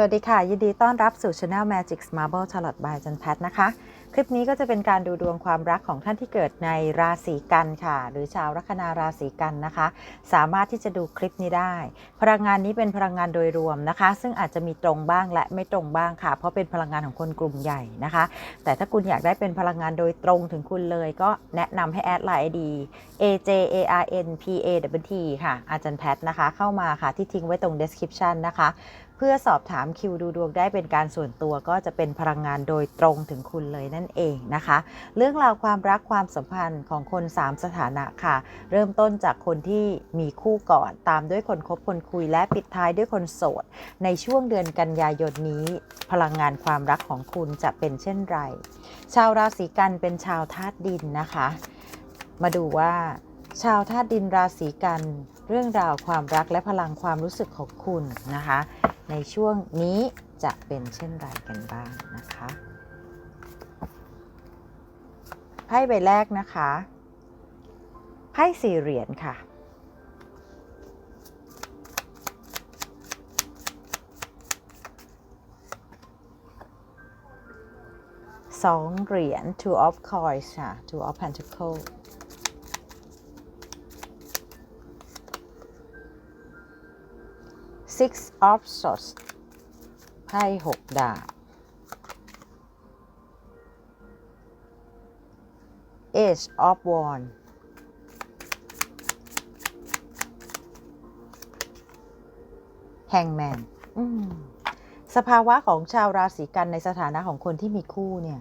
สวัสดีค่ะ ยินดีต้อนรับสู่ Channel Magic Marble Charlotte by จันแพทนะคะ คลิปนี้ก็จะเป็นการดูดวงความรักของท่านที่เกิดในราศีกันค่ะ หรือชาวลัคนาราศีกันนะคะ สามารถที่จะดูคลิปนี้ได้ พลังงานนี้เป็นพลังงานโดยรวมนะคะ ซึ่งอาจจะมีตรงบ้างและไม่ตรงบ้างค่ะ เพราะเป็นพลังงานของคนกลุ่มใหญ่นะคะ แต่ถ้าคุณอยากได้เป็นพลังงานโดยตรงถึงคุณเลย ก็แนะนำให้แอดไลน์ ID AJ ARN PA W T ค่ะอาจารย์แพทนะคะ เข้ามาค่ะที่ทิ้งไว้ตรง description นะคะ เพื่อสอบถามคิวดูดวงได้เป็นการส่วนตัวก็จะเป็นพลังงานโดยตรงถึงคุณเลยนั่นเองนะคะ เรื่องราวความรักความสัมพันธ์ของคน 3 สถานะค่ะ เริ่มต้นจากคนที่มีคู่ก่อนตามด้วยคนคบคนคุยและปิดท้ายด้วยคนโสด ในช่วงเดือนกันยายนนี้ พลังงานความรักของคุณจะเป็นเช่นไร ชาวราศีกันเป็นชาวธาตุดินนะคะ มาดูว่าชาวธาตุดินราศีกัน เรื่องราวความรักและพลังความรู้สึกของคุณนะคะ ในช่วงนี้จะเป็นเช่นไรกันบ้างนะคะไพ่ใบแรกนะคะไพ่สี่เหรียญค่ะสองเหรียญ two of coins ค่ะ two of pentacles six of swords ไพ่หกดาบ ace of wands แฮงแมนสภาวะของชาวราศีกันในสถานะของคนที่มีคู่เนี่ย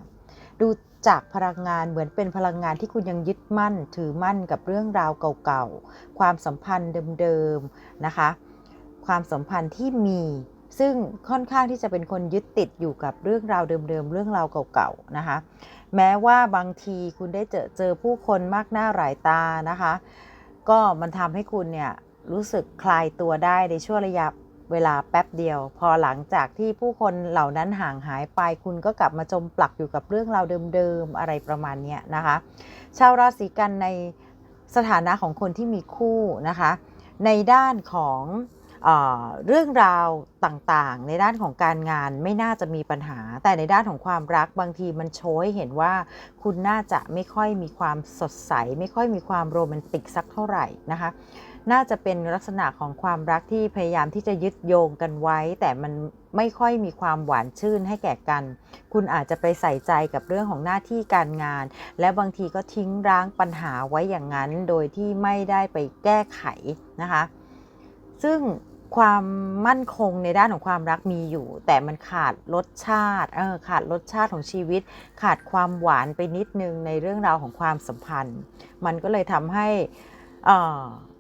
ดูจากพลังงานเหมือนเป็นพลังงานที่คุณยังยึดมั่นถือมั่นกับเรื่องราวเก่าๆ ความสัมพันธ์เดิมๆ นะคะ ความสัมพันธ์ที่มี ซึ่งค่อนข้างที่จะเป็นคนยึดติดอยู่กับเรื่องราวเดิมๆ เรื่องราวเก่าๆนะคะ แม้ว่าบางทีคุณได้เจอเจอผู้คนมากหน้าหลายตานะคะ ก็มันทำให้คุณเนี่ยรู้สึกคลายตัวได้ในช่วงระยะเวลาแป๊บเดียว พอหลังจากที่ผู้คนเหล่านั้นห่างหายไป คุณก็กลับมาจมปลักอยู่กับเรื่องราวเดิมๆ อะไรประมาณเนี้ยนะคะ ชาวราศีกันในสถานะของคนที่มีคู่นะคะ ในด้านของ เรื่องราวต่างๆ ในด้านของการงานไม่น่าจะมีปัญหา แต่ในด้านของความรักบางทีมันโชยเห็นว่าคุณน่าจะไม่ค่อยมีความสดใส ไม่ค่อยมีความโรแมนติกสักเท่าไหร่นะคะน่าจะเป็นลักษณะของความรักที่พยายามที่จะยึดโยงกันไว้ แต่มันไม่ค่อยมีความหวานชื่นให้แก่กัน คุณอาจจะไปใส่ใจกับเรื่องของหน้าที่การงาน และบางทีก็ทิ้งร้างปัญหาไว้อย่างนั้น โดยที่ไม่ได้ไปแก้ไขนะคะ ซึ่ง ความมั่นคงในด้านของความรักมีอยู่ แต่มันขาดรสชาติเออขาดรสชาติของชีวิต ขาดความหวานไปนิดนึงในเรื่องราวของความสัมพันธ์ มันก็เลยทำให้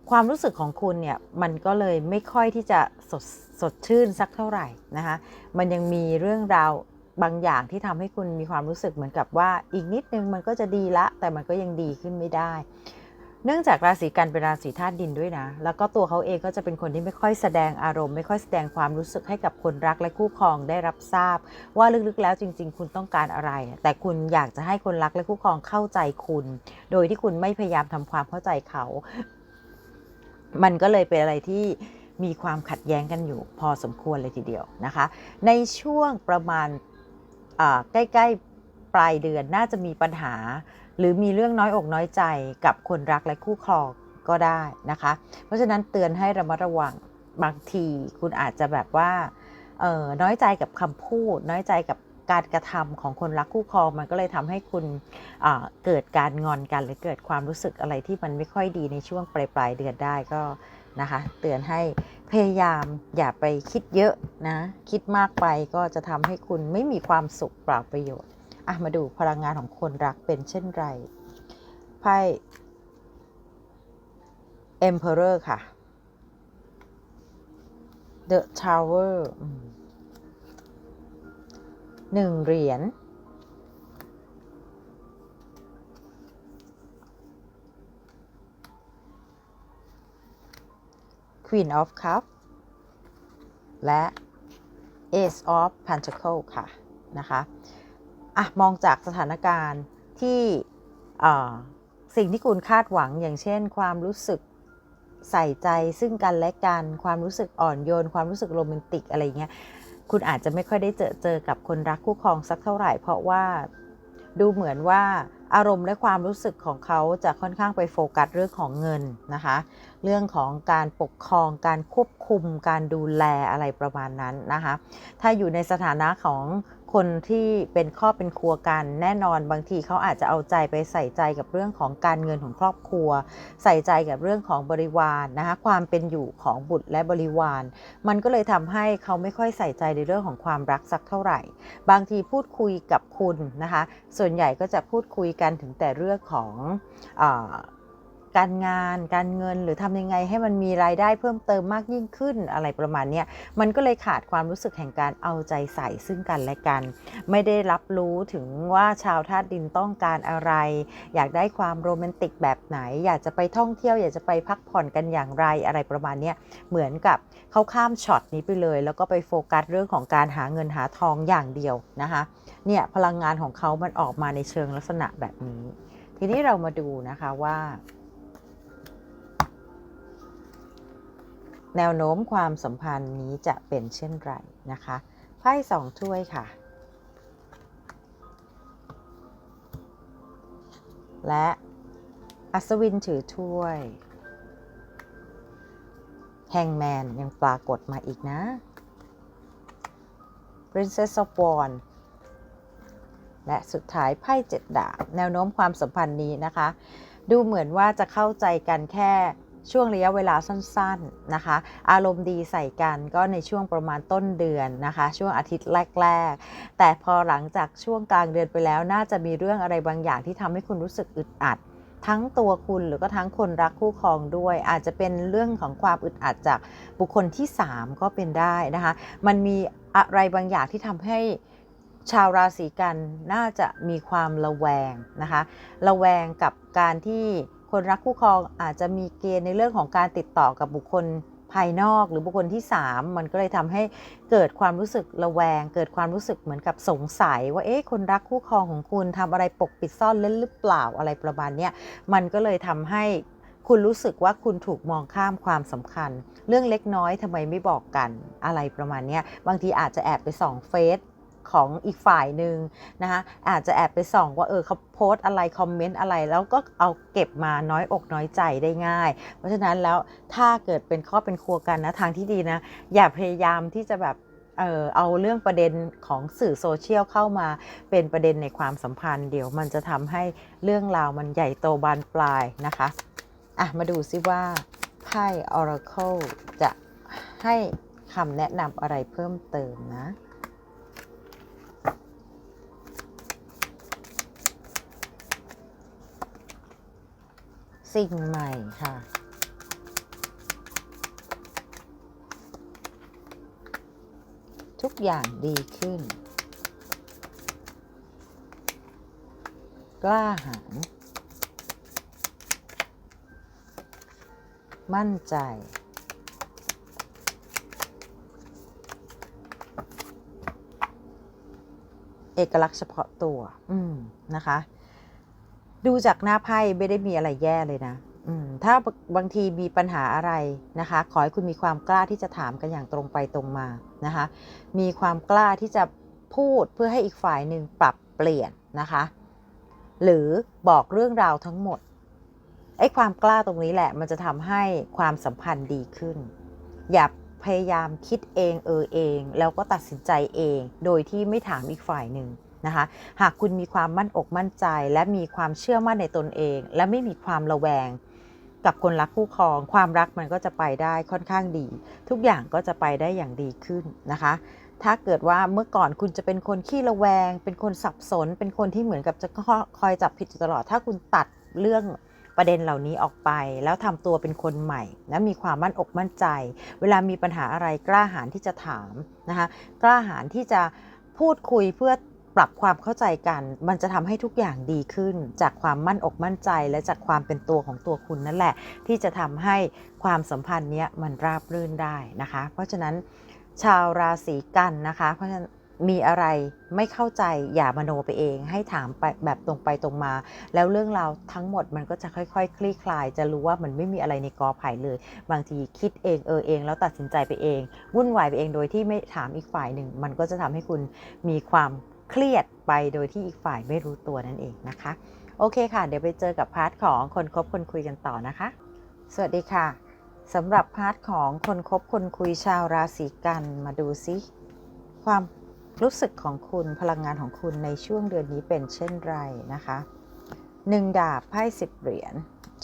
ความรู้สึกของคุณเนี่ยมันก็เลยไม่ค่อยที่จะสดสดชื่นสักเท่าไหร่นะคะมันยังมีเรื่องราวบางอย่างที่ทำให้คุณมีความรู้สึกเหมือนกับว่าอีกนิดนึงมันก็จะดีละ แต่มันก็ยังดีขึ้นไม่ได้ เนื่องจากราศีกันเป็นราศีธาตุดินด้วยนะ แล้วก็ตัวเขาเองก็จะเป็นคนที่ไม่ค่อยแสดงอารมณ์ ไม่ค่อยแสดงความรู้สึกให้กับคนรักและคู่ครองได้รับทราบ ว่าลึกๆแล้วจริง ๆ คุณต้องการอะไร แต่คุณอยากจะให้คนรักและคู่ครองเข้าใจคุณ โดยที่คุณไม่พยายามทำความเข้าใจเขา มันก็เลยเป็นอะไรที่มีความขัดแย้งกันอยู่ พอสมควรเลยทีเดียวนะคะ ในช่วงประมาณใกล้ๆปลายเดือนน่าจะมีปัญหา หรือมีเรื่องน้อยอกน้อยใจกับคนรักและคู่ครองก็ได้นะคะ เพราะฉะนั้นเตือนให้ระมัดระวังบางทีคุณอาจจะแบบว่าเออน้อยใจกับคำพูด น้อยใจกับการกระทำของคนรักคู่ครองมันก็เลยทำให้คุณเกิดการงอนกันหรือเกิดความรู้สึกอะไรที่มันไม่ค่อยดีในช่วงปลายปลายเดือนได้ก็นะคะ เตือนให้พยายามอย่าไปคิดเยอะนะ คิดมากไปก็จะทำให้คุณไม่มีความสุขเปล่าประโยชน์ อะมาดูพลังงานของคนรักเป็นเช่นไรไพ่ Emperor ค่ะ The Tower หนึ่งเหรียญ Queen of Cups และ Ace of pentacle ค่ะ นะคะ อะมองจากสถานการณ์ที่สิ่งที่คุณคาดหวังอย่างเช่น ความรู้สึกใส่ใจซึ่งกันและกัน ความรู้สึกอ่อนโยน ความรู้สึกโรแมนติกอะไรเงี้ยคุณอาจจะไม่ค่อยได้เจอเจอกับคนรักคู่ครองสักเท่าไหร่ เพราะว่าดูเหมือนว่าอารมณ์และความรู้สึกของเขาจะค่อนข้างไปโฟกัสเรื่องของเงินนะคะ เรื่องของการปกครองการควบคุมการดูแลอะไรประมาณนั้นนะคะ ถ้าอยู่ในสถานะของ คนที่เป็นครอบเป็นครัวกัน แน่นอนบางทีเขาอาจจะเอาใจไปใส่ใจกับเรื่องของการเงินของครอบครัว ใส่ใจกับเรื่องของบริวารนนะคะความเป็นอยู่ของบุตรและบริวาร มันก็เลยทำให้เขาไม่ค่อยใส่ใจในเรื่องของความรักสักเท่าไหร่ บางทีพูดคุยกับคุณนะคะ ส่วนใหญ่ก็จะพูดคุยกันถึงแต่เรื่องของอ การงานการเงินหรือทำยังไงให้มันมีรายได้เพิ่มเติมมากยิ่งขึ้นอะไรประมาณนี้มันก็เลยขาดความรู้สึกแห่งการเอาใจใส่ซึ่งกันและกัน ไม่ได้รับรู้ถึงว่าชาวธาตุดินต้องการอะไร อยากได้ความโรแมนติกแบบไหน อยากจะไปท่องเที่ยว อยากจะไปพักผ่อนกันอย่างไรอะไรประมาณนี้เหมือนกับเขาข้ามช็อตนี้ไปเลย แล้วก็ไปโฟกัสเรื่องของการหาเงินหาทองอย่างเดียวนะคะเนี่ยพลังงานของเขามันออกมาในเชิงลักษณะแบบนี้ ทีนี้เรามาดูนะคะว่า แนวโน้มความสัมพันธ์นี้จะเป็นเช่นไรนะคะไพ่สองถ้วยค่ะ และอัศวินถือถ้วยแฮงแมนยังปรากฏมาอีกนะ Princess of Wands และสุดท้ายไพ่เจ็ดดาบ แนวโน้มความสัมพันธ์นี้นะคะ ดูเหมือนว่าจะเข้าใจกันแค่ ช่วงระยะเวลาสั้นๆนะคะ อารมณ์ดีใส่กันก็ในช่วงประมาณต้นเดือนนะคะ ช่วงอาทิตย์แรก ๆ แต่พอหลังจากช่วงกลางเดือนไปแล้วน่าจะมีเรื่องอะไรบางอย่างที่ทำให้คุณรู้สึกอึดอัด ทั้งตัวคุณหรือก็ทั้งคนรักคู่ครองด้วย อาจจะเป็นเรื่องของความอึดอัดจากบุคคลที่ 3 ก็เป็นได้นะคะ มันมีอะไรบางอย่างที่ทำให้ชาวราศีกันน่าจะมีความระแวงนะคะ ระแวงกับการที่ คนรักคู่ครองอาจจะมีเกณฑ์ในเรื่องของการติดต่อกับบุคคลภายนอกหรือบุคคลที่ 3 มันก็เลยทำให้เกิดความรู้สึกระแวง เกิดความรู้สึกเหมือนกับสงสัย ว่าเอ๊ะคนรักคู่ครองของคุณทำอะไรปกปิดซ่อนเล่นหรือเปล่าอะไรประมาณเนี้ยมันก็เลยทำให้คุณรู้สึกว่าคุณถูกมองข้ามความสำคัญ เรื่องเล็กน้อยทำไมไม่บอกกันอะไรประมาณนี้บางทีอาจจะแอบไปส่องเฟซ ของอีกฝ่ายหนึ่งนะคะอาจจะแอบไปส่องว่าเออเขาโพสอะไรคอมเมนต์อะไร แล้วก็เอาเก็บมาน้อยอกน้อยใจได้ง่าย เพราะฉะนั้นแล้วถ้าเกิดเป็นข้อเป็นครัวกันนะทางที่ดีนะ อย่าพยายามที่จะแบบเออเอาเรื่องประเด็นของสื่อโซเชียลเข้ามาเป็นประเด็นในความสัมพันธ์ เดี๋ยวมันจะทำให้เรื่องราวมันใหญ่โตบานปลายนะคะอะมาดูซิว่าไพ่ Oracle จะให้คำแนะนำอะไรเพิ่มเติมนะ สิ่งใหม่ค่ะ ทุกอย่างดีขึ้น กล้าหาญมั่นใจ เอกลักษณ์เฉพาะตัว อืม นะคะ ดูจากหน้าไพ่ไม่ได้มีอะไรแย่เลยนะถ้าบางทีมีปัญหาอะไรนะคะ ขอให้คุณมีความกล้าที่จะถามกันอย่างตรงไปตรงมานะคะ มีความกล้าที่จะพูดเพื่อให้อีกฝ่ายหนึ่งปรับเปลี่ยนนะคะ หรือบอกเรื่องราวทั้งหมดไอ้ความกล้าตรงนี้แหละ มันจะทำให้ความสัมพันธ์ดีขึ้น อย่าพยายามคิดเองเออเอง แล้วก็ตัดสินใจเอง โดยที่ไม่ถามอีกฝ่ายหนึ่ง นะคะ หากคุณมีความมั่นอกมั่นใจ และมีความเชื่อมั่นในตนเอง และไม่มีความระแวง กับคนรักคู่ครอง ความรักมันก็จะไปได้ค่อนข้างดี ทุกอย่างก็จะไปได้อย่างดีขึ้นนะคะ ถ้าเกิดว่าเมื่อก่อนคุณจะเป็นคนขี้ระแวง เป็นคนสับสน เป็นคนที่เหมือนกับจะคอยจับผิดตลอด ถ้าคุณตัดเรื่องประเด็นเหล่านี้ออกไปแล้วทำตัวเป็นคนใหม่และมีความมั่นอกมั่นใจ เวลามีปัญหาอะไรกล้าหาญที่จะถามนะคะกล้าหาญที่จะพูดคุยเพื่อ ปรับความเข้าใจกัน มันจะทำให้ทุกอย่างดีขึ้น จากความมั่นอกมั่นใจ และจากความเป็นตัวของตัวคุณนั่นแหละ ที่จะทำให้ความสัมพันธ์เนี้ยมันราบรื่นได้นะคะ เพราะฉะนั้นชาวราศีกันนะคะ เพราะฉะนั้นมีอะไรไม่เข้าใจอย่ามโนไปเอง ให้ถามไปแบบตรงไปตรงมา แล้วเรื่องราวทั้งหมดมันก็จะค่อยๆคลี่คลาย จะรู้ว่ามันไม่มีอะไรในกอไผ่เลย บางทีคิดเองเออเอง แล้วตัดสินใจไปเอง วุ่นวายไปเองโดยที่ไม่ถามอีกฝ่ายหนึ่ง มันก็จะทำให้คุณมีความ เครียดไปโดยที่อีกฝ่ายไม่รู้ตัวนั่นเองนะคะ โอเคค่ะ เดี๋ยวไปเจอกับพาร์ทของคนคบคนคุยกันต่อนะคะ สวัสดีค่ะสำหรับพาร์ทของคนคบคนคุยชาวราศีกันมาดูซิความรู้สึกของคุณพลังงานของคุณในช่วงเดือนนี้เป็นเช่นไรนะคะหนึ่งดาบไพ่สิบเหรียญ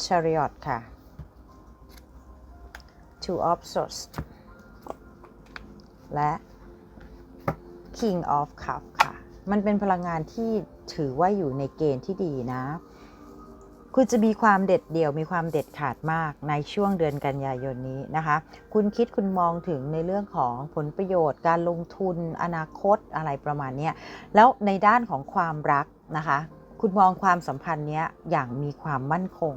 chariot ค่ะ two of swords และ king of cup ค่ะ มันเป็นพลังงานที่ถือว่าอยู่ในเกณฑ์ที่ดีนะ คุณจะมีความเด็ดเดี่ยวมีความเด็ดขาดมากในช่วงเดือนกันยายนนี้นะคะ คุณคิดคุณมองถึงในเรื่องของผลประโยชน์ การลงทุนอนาคตอะไรประมาณนี้แล้วในด้านของความรักนะคะ คุณมองความสัมพันธ์เนี้ยอย่างมีความมั่นคง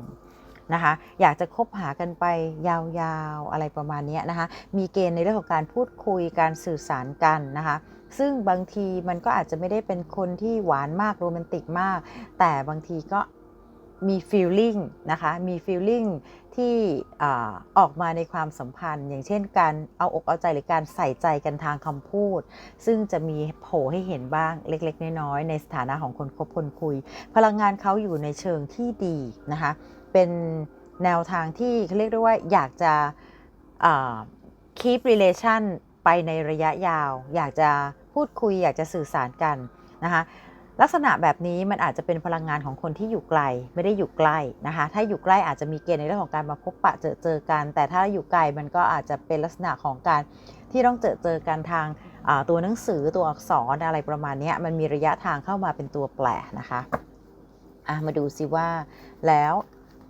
นะคะอยากจะคบหากันไปยาวๆอะไรประมาณนี้นะคะ มีเกณฑ์ในเรื่องของการพูดคุยการสื่อสารกันนะคะ ซึ่งบางทีมันก็อาจจะไม่ได้เป็นคนที่หวานมากโรแมนติกมาก แต่บางทีก็มี feeling นะคะมี feeling ที่ออกมาในความสัมพันธ์ อย่างเช่นการเอาอกเอาใจหรือการใส่ใจกันทางคำพูด ซึ่งจะมีโผล่ให้เห็นบ้างเล็ก ๆ น้อยๆในสถานะของคนคบคนคุย พลังงานเขาอยู่ในเชิงที่ดีนะคะเป็นแนวทางที่เขาเรียกได้ว่าอยากจะ keep relation ไปในระยะยาว อยากจะ พูดคุยอยากจะสื่อสารกันนะคะลักษณะแบบนี้มันอาจจะเป็นพลังงานของคนที่อยู่ไกล ไม่ได้อยู่ใกล้นะคะ ถ้าอยู่ใกล้อาจจะมีเกณฑ์ในเรื่องของการมาพบปะเจอเจอกัน แต่ถ้าอยู่ไกลมันก็อาจจะเป็นลักษณะของการที่ต้องเจอเจอกันทางตัวหนังสือตัวอักษรอะไรประมาณนี้มันมีระยะทางเข้ามาเป็นตัวแปรนะคะะมาดูสิว่าแล้ว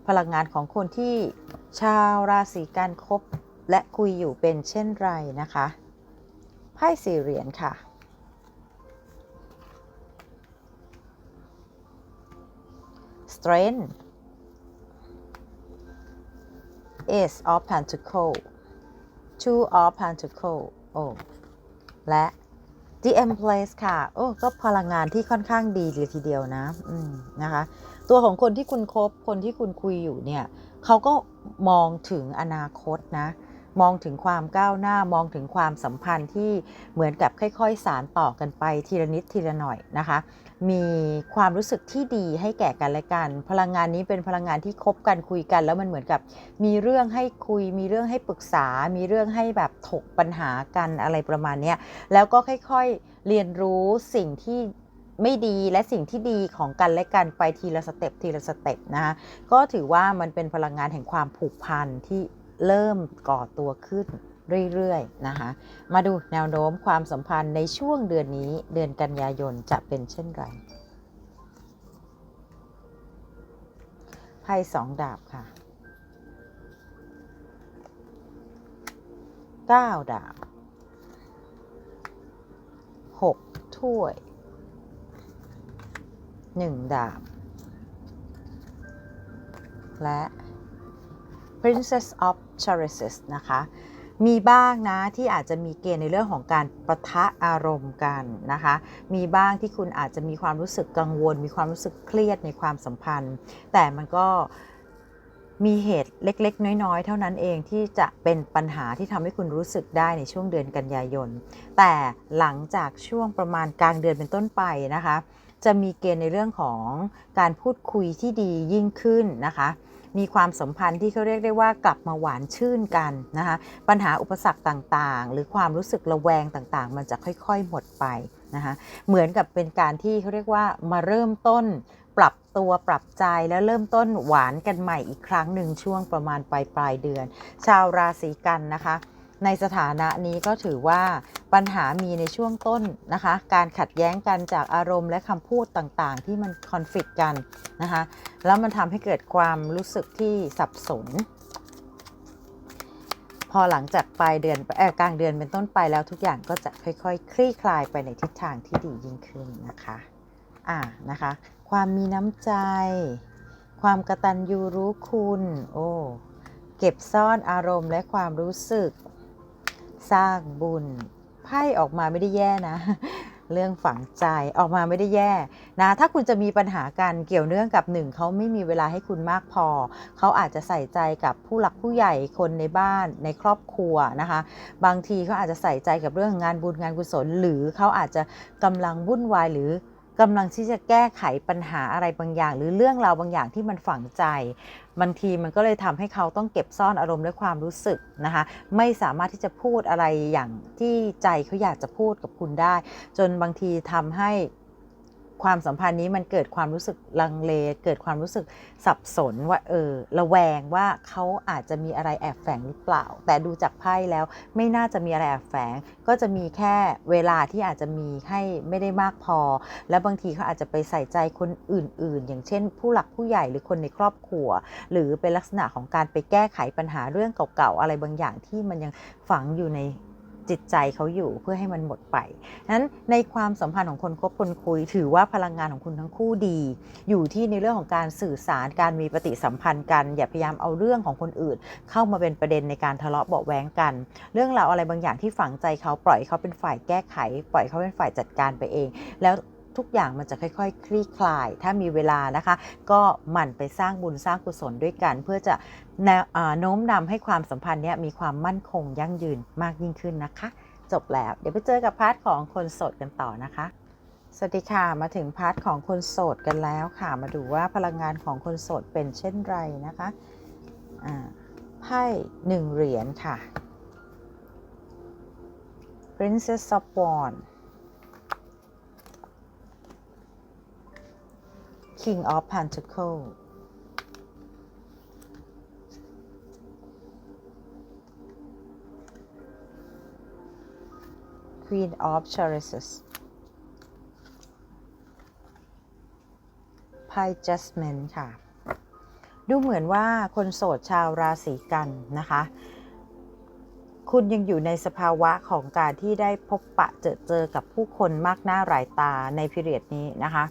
พลังงานของคนที่ชาวราศีกันคบและคุยอยู่เป็นเช่นไรนะคะไพ่สี่เหรียญค่ะ strength ace of pentacle two of pentacle โอ้และ the empress ค่ะ โอ้ ก็พลังงานที่ค่อนข้างดีเลยทีเดียวนะ อืม นะคะ ตัวของคนที่คุณคบ คนที่คุณคุยอยู่เนี่ย เขาก็มองถึงอนาคตนะ มองถึงความก้าวหน้ามองถึงความสัมพันธ์ที่เหมือนกับค่อย ๆ สารต่อกันไปทีละนิดทีละหน่อยนะคะ มีความรู้สึกที่ดีให้แก่กันและกัน พลังงานนี้เป็นพลังงานที่คบกันคุยกัน แล้วมันเหมือนกับมีเรื่องให้คุย มีเรื่องให้ปรึกษา มีเรื่องให้แบบถกปัญหากันอะไรประมาณนี้แล้วก็ค่อยๆเรียนรู้สิ่งที่ไม่ดีและสิ่งที่ดีของกันและกันไปทีละสเต็ปทีละสเต็ปนะคะก็ถือว่ามันเป็นพลังงานแห่งความผูกพันที่ เริ่มก่อตัวขึ้นเรื่อยๆนะคะ มาดูแนวโน้มความสัมพันธ์ในช่วงเดือนนี้เดือนกันยายนจะเป็นเช่นไรไพ่สองดาบค่ะเก้าดาบหกถ้วยหนึ่งดาบ และ Princess of c h a r i s นะคะ มีบ้างนะที่อาจจะมีเกณฑ์ในเรื่องของการประทะอารมณ์กันนะคะ มีบ้างที่คุณอาจจะมีความรู้สึกกังวล มีความรู้สึกเครียดในความสัมพันธ์ แต่มันก็มีเหตุเล็ก ๆ น้อย ๆ เท่านั้นเองที่จะเป็นปัญหาที่ทำให้คุณรู้สึกได้ในช่วงเดือนกันยายน แต่หลังจากช่วงประมาณกลางเดือนเป็นต้นไปนะคะ จะมีเกณฑ์ในเรื่องของการพูดคุยที่ดียิ่งขึ้นนะคะ มีความสัมพันธ์ที่เขาเรียกได้ว่ากลับมาหวานชื่นกันนะคะปัญหาอุปสรรคต่างๆ หรือความรู้สึกระแวงต่างๆ มันจะค่อยๆหมดไปนะคะเหมือนกับเป็นการที่เขาเรียกว่ามาเริ่มต้นปรับตัวปรับใจแล้วเริ่มต้นหวานกันใหม่อีกครั้งหนึ่งช่วงประมาณปลายปลายเดือน ชาวราศีกันนะคะ ในสถานะนี้ก็ถือว่าปัญหามีในช่วงต้นนะคะ การขัดแย้งกันจากอารมณ์และคำพูดต่างๆ ที่มันคอนฟ lict กันนะคะ แล้วมันทำให้เกิดความรู้สึกที่สับสน พอหลังจากปลายเดือนเออกลางเดือนเป็นต้นไปแล้วทุกอย่างก็จะค่อยๆคลี่คลายไปในทิศทางที่ดียิ่งขึ้นนะคะ อ่านะคะ ความมีน้ำใจ ความกระตัญญูรู้คุณ โอ้เก็บซ่อนอารมณ์และความรู้สึก สร้างบุญไพ่ออกมาไม่ได้แย่นะ เรื่องฝังใจออกมาไม่ได้แย่นะ ถ้าคุณจะมีปัญหากันเกี่ยวเนื่องกับหนึ่งเขาไม่มีเวลาให้คุณมากพอ เขาอาจจะใส่ใจกับผู้หลักผู้ใหญ่คนในบ้านในครอบครัวนะคะ บางทีเขาอาจจะใส่ใจกับเรื่องงานบุญงานกุศล หรือเขาอาจจะกำลังวุ่นวายหรือกำลังที่จะแก้ไขปัญหาอะไรบางอย่าง หรือเรื่องราวบางอย่างที่มันฝังใจ บางทีมันก็เลยทำให้เขาต้องเก็บซ่อนอารมณ์และความรู้สึกนะคะ ไม่สามารถที่จะพูดอะไรอย่างที่ใจเขาอยากจะพูดกับคุณได้ จนบางทีทำให้ ความสัมพันธ์นี้มันเกิดความรู้สึกลังเล เกิดความรู้สึกสับสนว่าเออระแวงว่าเขาอาจจะมีอะไรแอบแฝงหรือเปล่า แต่ดูจากไพ่แล้วไม่น่าจะมีอะไรแอบแฝง ก็จะมีแค่เวลาที่อาจจะมีให้ไม่ได้มากพอ และบางทีเขาอาจจะไปใส่ใจคนอื่น ๆ อย่างเช่น ผู้หลักผู้ใหญ่หรือคนในครอบครัว หรือเป็นลักษณะของการไปแก้ไขปัญหาเรื่องเก่าๆอะไรบางอย่างที่มันยังฝังอยู่ใน จิตใจเขาอยู่เพื่อให้มันหมดไปนั้นในความสัมพันธ์ของคนคบคนคุย ถือว่าพลังงานของคุณทั้งคู่ดี อยู่ที่ในเรื่องของการสื่อสารการมีปฏิสัมพันธ์กัน อย่าพยายามเอาเรื่องของคนอื่น เข้ามาเป็นประเด็นในการทะเลาะเบาแวงกัน เรื่องราวอะไรบางอย่างที่ฝังใจเขาปล่อยเขาเป็นฝ่ายแก้ไข ปล่อยเขาเป็นฝ่ายจัดการไปเอง แล้ว ทุกอย่างมันจะค่อย ๆ คลี่คลาย ถ้ามีเวลานะคะ ก็หมั่นไปสร้างบุญสร้างกุศลด้วยกัน เพื่อจะนโน้มนำให้ความสัมพันธ์เนี้ยมีความมั่นคงยั่งยืนมากยิ่งขึ้นนะคะ จบแล้ว เดี๋ยวไปเจอกับพาร์ทของคนโสดกันต่อนะคะสวัสดีค่ะ มาถึงพาร์ทของคนโสดกันแล้วค่ะ มาดูว่าพลังงานของคนโสดเป็นเช่นไรนะคะไพ่หนึ่งเหรียญค่ะ Princess of Wands King of Pentacles Queen of Chalices ไพ่ Judgment ค่ะ ดูเหมือนว่าคนโสดชาวราศีกันนะคะ คุณยังอยู่ในสภาวะของการที่ได้พบปะเจอเจอกับผู้คนมากหน้าหลายตาในพิเรียดนี้นะคะ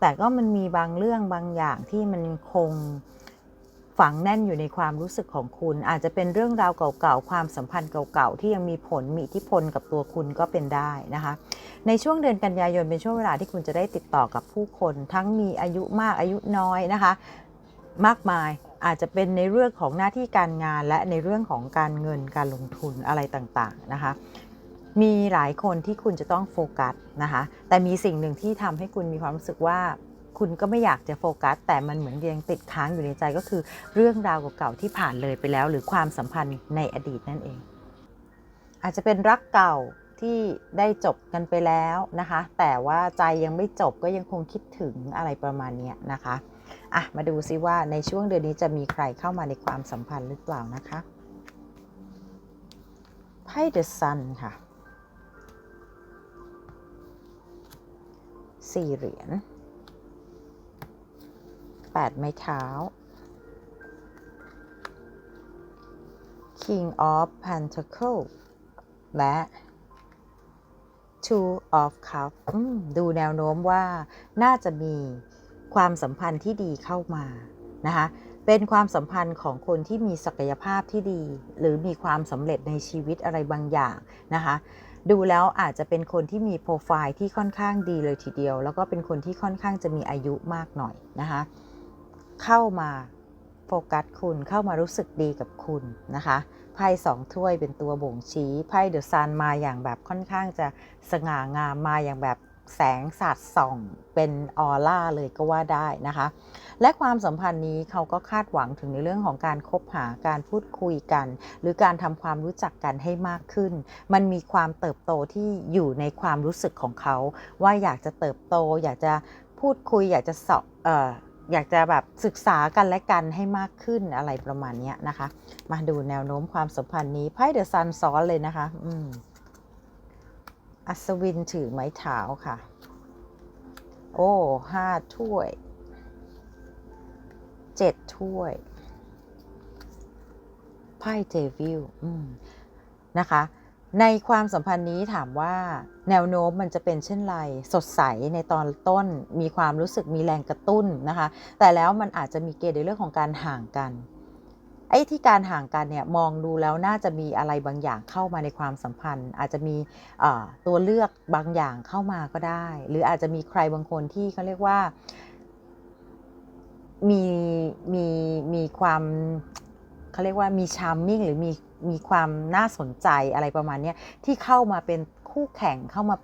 แต่ก็มันมีบางเรื่องบางอย่างที่มันคงฝังแน่นอยู่ในความรู้สึกของคุณ อาจจะเป็นเรื่องราวเก่าๆ ความสัมพันธ์เก่าๆ ที่ยังมีผลมีอิทธิพลกับตัวคุณก็เป็นได้นะคะ ในช่วงเดือนกันยายนเป็นช่วงเวลาที่คุณจะได้ติดต่อกับผู้คน ทั้งมีอายุมากอายุน้อยนะคะ มากมายอาจจะเป็นในเรื่องของหน้าที่การงานและในเรื่องของการเงินการลงทุนอะไรต่างๆนะคะ มีหลายคนที่คุณจะต้องโฟกัสนะคะแต่มีสิ่งหนึ่งที่ทำให้คุณมีความรู้สึกว่า คุณก็ไม่อยากจะโฟกัส แต่มันเหมือนยังติดค้างอยู่ในใจก็คือ เรื่องราวเก่าๆที่ผ่านเลยไปแล้ว หรือความสัมพันธ์ในอดีตนั่นเอง อาจจะเป็นรักเก่าที่ได้จบกันไปแล้วนะคะ แต่ว่าใจยังไม่จบก็ยังคงคิดถึงอะไรประมาณนี้นะคะอะมาดูซิว่าในช่วงเดือนนี้จะมีใครเข้ามาในความสัมพันธ์หรือเปล่านะคะไพ่ The Sun ค่ะ สี่เหรียญแปดไม้เท้า King of Pentacle และ Two of Cups ดูแนวโน้มว่าน่าจะมีความสัมพันธ์ที่ดีเข้ามานะคะเป็นความสัมพันธ์ของคนที่มีศักยภาพที่ดี หรือมีความสำเร็จในชีวิตอะไรบางอย่างนะคะ ดูแล้วอาจจะเป็นคนที่มีโปรไฟล์ที่ค่อนข้างดีเลยทีเดียว แล้วก็เป็นคนที่ค่อนข้างจะมีอายุมากหน่อยนะคะเข้ามาโฟกัสคุณเข้ามารู้สึกดีกับคุณนะคะไพ่สองถ้วยเป็นตัวบ่งชี้ไพ่เดอะซันมาอย่างแบบค่อนข้างจะสง่างามมาอย่างแบบ แสงสาดส่องเป็นออร่าเลยก็ว่าได้นะคะ และความสัมพันธ์นี้เขาก็คาดหวังถึงในเรื่องของการคบหาการพูดคุยกัน หรือการทำความรู้จักกันให้มากขึ้น มันมีความเติบโตที่อยู่ในความรู้สึกของเขา ว่าอยากจะเติบโต อยากจะพูดคุย อยากจะสอบเอ่ออยากจะแบบศึกษากันและกันให้มากขึ้นอะไรประมาณนี้นะคะ มาดูแนวโน้มความสัมพันธ์นี้ไพ่เดอะซันซ้อนเลยนะคะ อืม อัศวินถือไม้เท้าค่ะ โอ้ห้าถ้วยเจ็ดถ้วยไพ่เจวิลนะคะ ในความสัมพันธ์นี้ถามว่าแนวโน้มมันจะเป็นเช่นไร สดใสในตอนต้นมีความรู้สึกมีแรงกระตุ้นนะคะ แต่แล้วมันอาจจะมีเกณฑ์ในเรื่องของการห่างกัน ไอ้ที่การห่างกันเนี่ยมองดูแล้วน่าจะมีอะไรบางอย่างเข้ามาในความสัมพันธ์ อาจจะมีตัวเลือกบางอย่างเข้ามาก็ได้ หรืออาจจะมีใครบางคนที่เขาเรียกว่ามีมีมีความเขาเรียกว่ามีชาร์มมิ่งหรือมีมีความน่าสนใจอะไรประมาณนี้ที่เข้ามาเป็นคู่แข่งเข้ามา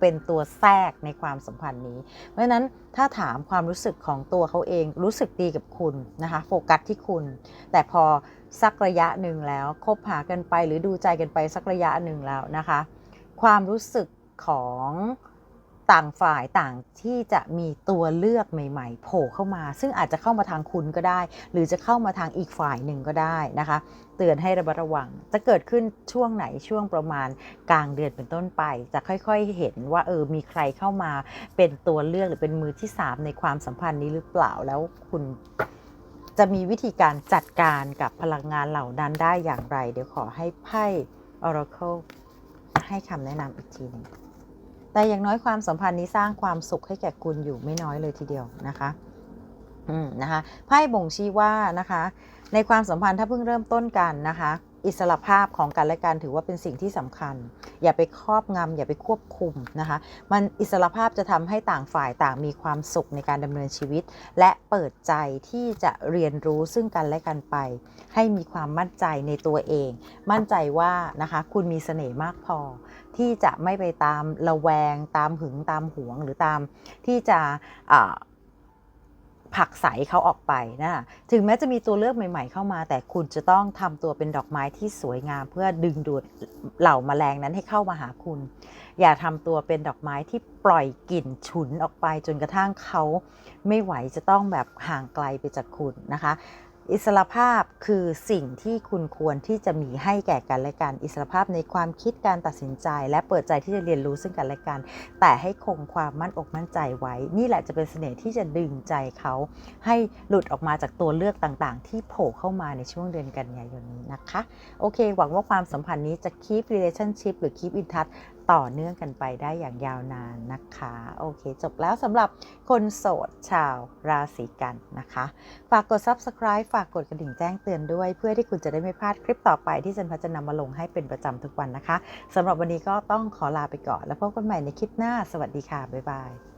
เป็นตัวแทรกในความสัมพันธ์นี้ เพราะฉะนั้นถ้าถามความรู้สึกของตัวเขาเองรู้สึกดีกับคุณนะคะโฟกัสที่คุณ แต่พอสักระยะหนึ่งแล้วคบหากันไปหรือดูใจกันไปสักระยะหนึ่งแล้วนะคะ ความรู้สึกของ ต่างฝ่ายต่างที่จะมีตัวเลือกใหม่ๆ โผล่เข้ามา ซึ่งอาจจะเข้ามาทางคุณก็ได้ หรือจะเข้ามาทางอีกฝ่ายหนึ่งก็ได้นะคะ เตือนให้ระมัดระวัง จะเกิดขึ้นช่วงไหนช่วงประมาณกลางเดือนเป็นต้นไป จะค่อยๆเห็นว่าเออมีใครเข้ามาเป็นตัวเลือกหรือเป็นมือที่ 3 ในความสัมพันธ์นี้หรือเปล่าแล้วคุณจะมีวิธีการจัดการกับพลังงานเหล่านั้นได้อย่างไร เดี๋ยวขอให้ไพ่ Oracle ให้คำแนะนำอีกทีหนึ่ง แต่อย่างน้อยความสัมพันธ์นี้สร้างความสุขให้แก่คุณอยู่ไม่น้อยเลยทีเดียวนะคะอืมนะคะไพ่บ่งชี้ว่านะคะ ในความสัมพันธ์ถ้าเพิ่งเริ่มต้นกันนะคะ อิสระภาพของกันและกันถือว่าเป็นสิ่งที่สำคัญ อย่าไปครอบงำอย่าไปควบคุมนะคะ มันอิสระภาพจะทำให้ต่างฝ่ายต่างมีความสุขในการดำเนินชีวิต และเปิดใจที่จะเรียนรู้ซึ่งกันและกันไป ให้มีความมั่นใจในตัวเอง มั่นใจว่านะคะคุณมีเสน่ห์มากพอ ที่จะไม่ไปตามระแวง ตามหึงตามหวงหรือตามที่จะผลักใสเขาออกไปนะถึงแม้จะมีตัวเลือกใหม่ ๆ เข้ามา แต่คุณจะต้องทำตัวเป็นดอกไม้ที่สวยงาม เพื่อดึงดูดเหล่าแมลงนั้นให้เข้ามาหาคุณ อย่าทำตัวเป็นดอกไม้ที่ปล่อยกลิ่นฉุนออกไป จนกระทั่งเขาไม่ไหวจะต้องแบบห่างไกลไปจากคุณนะคะ อิสรภาพคือสิ่งที่คุณควรที่จะมีให้แก่กันและกัน อิสรภาพในความคิดการตัดสินใจ และเปิดใจที่จะเรียนรู้ซึ่งกันและกัน แต่ให้คงความมั่นอกมั่นใจไว้ นี่แหละจะเป็นเสน่ห์ที่จะดึงใจเขาให้หลุดออกมาจากตัวเลือกต่างๆ ที่โผล่เข้ามาในช่วงเดือนกันยายนนี้นะคะ โอเค หวังว่าความสัมพันธ์นี้จะ keep relationship หรือ keep in touch ต่อเนื่องกันไปได้อย่างยาวนานนะคะ โอเค จบแล้วสำหรับคนโสดชาวราศีกันนะคะ ฝากกด subscribe ฝากกดกระดิ่งแจ้งเตือนด้วย เพื่อที่คุณจะได้ไม่พลาดคลิปต่อไปที่จันพัชจะนำมาลงให้เป็นประจำทุกวันนะคะสำหรับวันนี้ก็ต้องขอลาไปก่อน แล้วพบกันใหม่ในคลิปหน้า สวัสดีค่ะ บ๊ายบาย